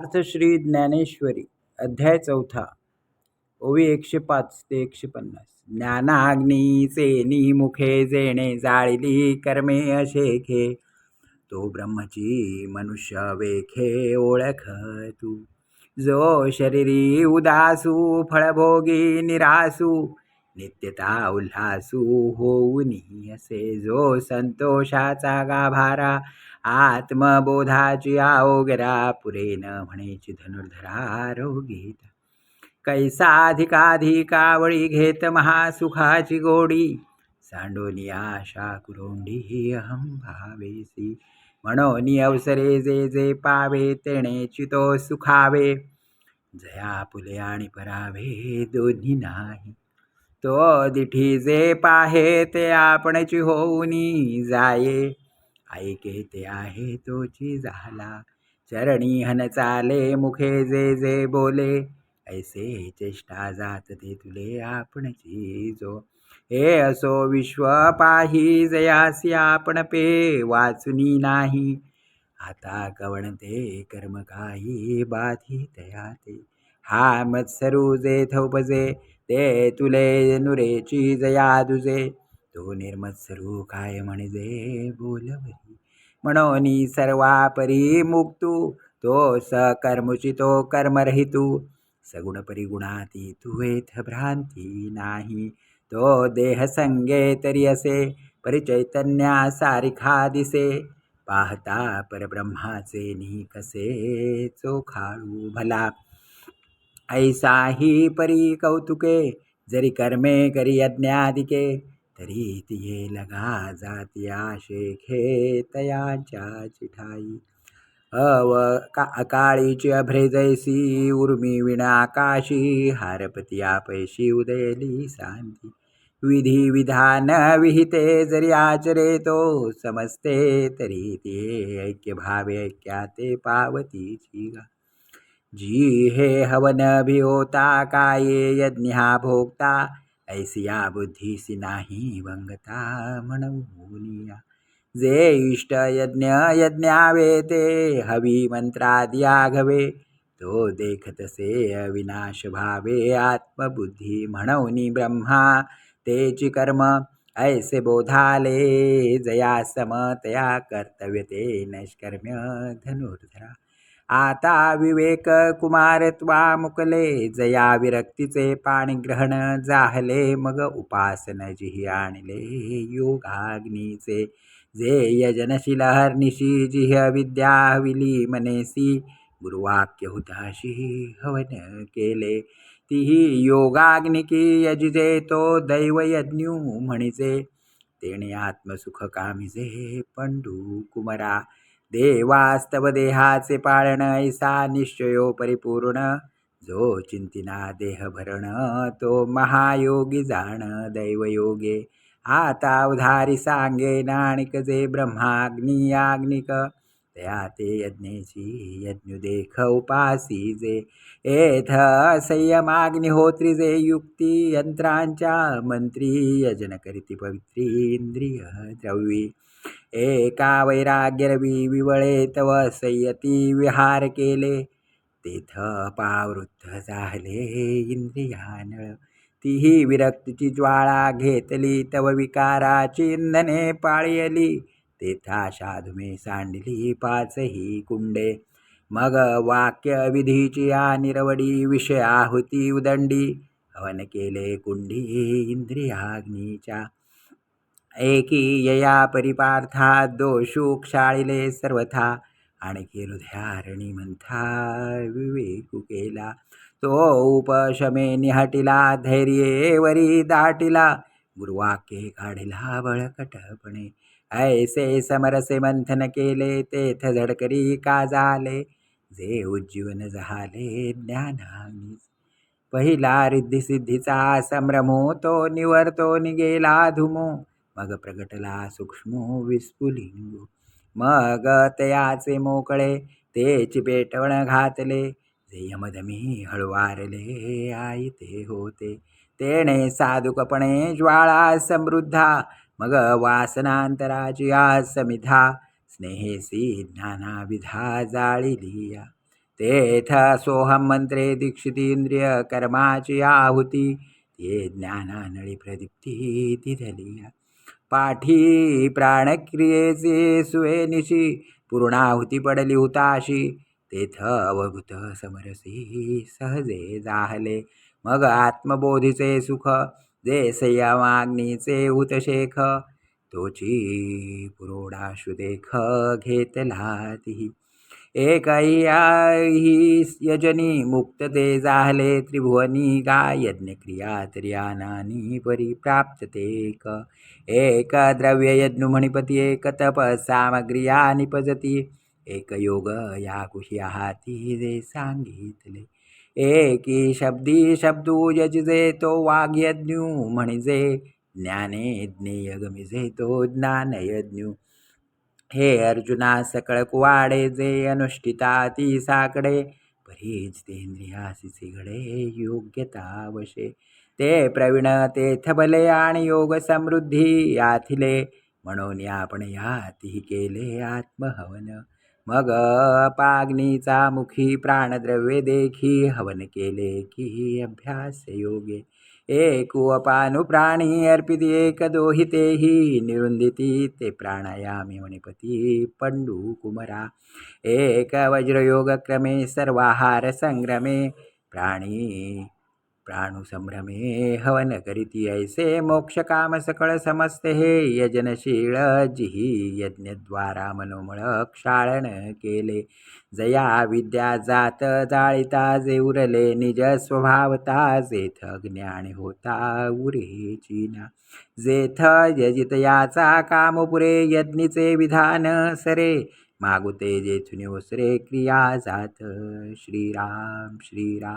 अर्थश्री ज्ञानेश्वरी अध्याय चौथा ओवी एकशे पाच ते एकशे पन्नास. ज्ञानाग्नीचे मुखे जेणे जाळिली कर्मे अशेखे तो ब्रह्मची मनुष्य वेखे ओळख तू. जो शरीरी उदासू फळभोगी निरासू नित्यता उल्हासू होऊनी असे. जो संतोषाचा गाभारा आत्मबोधाची आओगरा पुरे न म्हणेची धनुर्धरा रोगीत. कैसाधिकाधिकावळी घेत महासुखाची गोडी. सांडोनी आशा कुरोंडी अहम भावेसी. म्हणून अवसरे जे जे पावे तेणे चितो सुखावे. जया फुले आणि परावे दोन्ही नाही. तो दिठी जे पाहे ते आपणची होऊनी जाये. ऐके ते आहे तोची झाला चरणी हन चाले मुखे जे जे बोले. ऐसे चेष्टा जात ते तुले आपणची जो हे असो विश्व पाही जयासी आपण पे वाचुनी नाही. आता कवणते कर्म काही बाधी तया ते हा मत्सरू जे थौपजे ते तुले नुरेची जया दुजे. तो निर्मत्सरू काय म्हणजे बोलवरी म्हणून सर्वापरी मुक्तू तो सकर्मुची तो कर्मरहितू. सगुण परिगुणाती तू येथ भ्रांती नाही. तो देह संगे तरी असे परिचैतन्या सारिखा दिसे. पाहता परब्रह्माचे नी कसे चोखाळू भला. ऐसाही परी कौतुके जरी कर्मे करी अज्ञादिके. तरी तिये लगा जातिया शेखे खेतयाच्या चिठाई. अव का अकाळीची अभ्रेजैसी उर्मी विणा आकाशी हारपती पैशी उदयली सांती. विधी विधान विहिते जरी आचरे तो समजते तरी ते ऐक्य भावे ऐक्या ते पावतीची गा जी हे हवन भिहोता काये यज्ञा भोगता ऐसिया बुद्धीसी नाही भंगता म्हणूनिया जे इष्ट यज्ञ यज्ञावे ते हवी मंत्रादी आघवे. तो देखतसे अविनाश भावे आत्मबुद्धी म्हणवनी ब्रह्मा. तेची कर्म ऐसे बोधाले जया समतया कर्तव्य ते नैष्कर्म्य धनुर्धरा. आता विवेक कुमार त्वा मुकले जया विरक्तीचे पाणीग्रहण जाहले मग उपासन जिही आणले योगाग्नीचे. जे यजनशील हर्निशी जिह विद्या विली मनेसी गुरुवाक्य हुताशी हवन केले. तिही योगाग्निकी यजिजे तो दैवयज्ञू म्हणिजे तेणे आत्मसुख कामिजे पंडू कुमरा देवास्तव देहाचे पाळण ऐसा निश्चयो परिपूर्ण जो चिंतिना देह भरण तो महायोगी जाण. दैवयोगे आता उधारी सांगे नाणिक जे ब्रह्माग्नी आग्निक. तया ते यज्ञेची यज्ञुदेख उपासी जे. एथ संयमाग्निहोत्री जे युक्ती यंत्रांच्या मंत्री यजन करीती पवित्री इंद्रिय द्रवी एका वैराग्यरवी विवळे तव संयती विहार केले. तेथ पावृत्त झाले इंद्रियानळ. तीही विरक्तीची ज्वाळा घेतली तव विकाराची इंधने पाळयली. तेथा साधुमे सांडली पाचही कुंडे. मग वाक्य विधीची या निरवडी विषया होती उदंडी. हवन केले कुंडी इंद्रियाग्नीच्या. एकी यया परिपार्था दोषू क्षाळिले सर्वथा. आणखी हृदयारणी मंथा विवेकू केला. तो उपशमे निहटिला धैर्येवरी दाटिला. गुरुवाक्ये काढिला बळकटपणे. ऐसे समरसे मंथन केले तेथ झडकरी का झाले? जे उज्जीवन झाले ज्ञानानी. पहिला रिद्धिसिद्धीचा संभ्रमो तो निवर्तो निगेला धुमो. मग प्रगटला सूक्ष्म विस्फुलिंग. मग तयाचे मोकळे तेची पेटवण घातले. जे यमदमी हळवारले आई ते होते. तेणे साधुकपणे ज्वाळा समृद्धा मग वासनांतराची समिधा स्नेहेसी ज्ञानाविधा जाळिलिया तेथ सोहम मंत्रे दीक्षितींद्रिय कर्माची आहुती. ते ज्ञानानळी प्रदीप्ती ती पाठी प्राणक्रियेचे सुवेनिशी पूर्णाहुती पडली हुताशी. तेथ अवभूत समरसी सहजे जाहले. मग आत्मबोधीचे सुख जे संयमाग्नीचे हुतशेख तोची पुरोडाशु देख घेतला ती एकही यजनी मुक्त ते जाहले त्रिभुवनी गा यज्ञक्रिया त्रियानानी परिप्राप्त ते एक द्रव्य यज्ञ म्हणिपती एक तप सामग्रिया निपजती एक योग या कुशी हाती जे सांगितले. एकी शब्दी शब्दू यजजे तो वाग्यज्ञू म्हणजे ज्ञाने ज्ञेय गमिजे तो ज्ञानयज्ञू हे अर्जुना सकळ कुवाडे जे अनुष्ठिता ती साकडे परीच तेंद्रियासी घडे योग्यता वशे. ते प्रवीण तेथ भले आणि योग समृद्धी याथिले म्हणून आपण याती केले आत्महवन. मग पाग्नीचा मुखी प्राणद्रव्ये देखी हवन केले की अभ्यास योगे एकोऽपानुप्राणी एकोऽपानुप्राण्यर्पित हि निरुन्दिति ते प्राणायामे मणिपति पण्डुकुमरा। एकवज्रयोगक्रमे सर्वाहारसङ्ग्रमे प्राणी प्राणुसंभ्रमे हवन करीती ऐसे मोक्ष काम सकळ समस्ते हे यजनशीळ जिही यज्ञद्वारा मनोमळ क्षाळण केले जया विद्या जात जाळिता जे उरले निज स्वभावता जेथ ज्ञान होता उरे चिना। जेथ यजित याचा काम पुरे यज्ञीचे विधान सरे। मागुते जेथुने ओसरे क्रिया जात श्रीराम श्रीराम।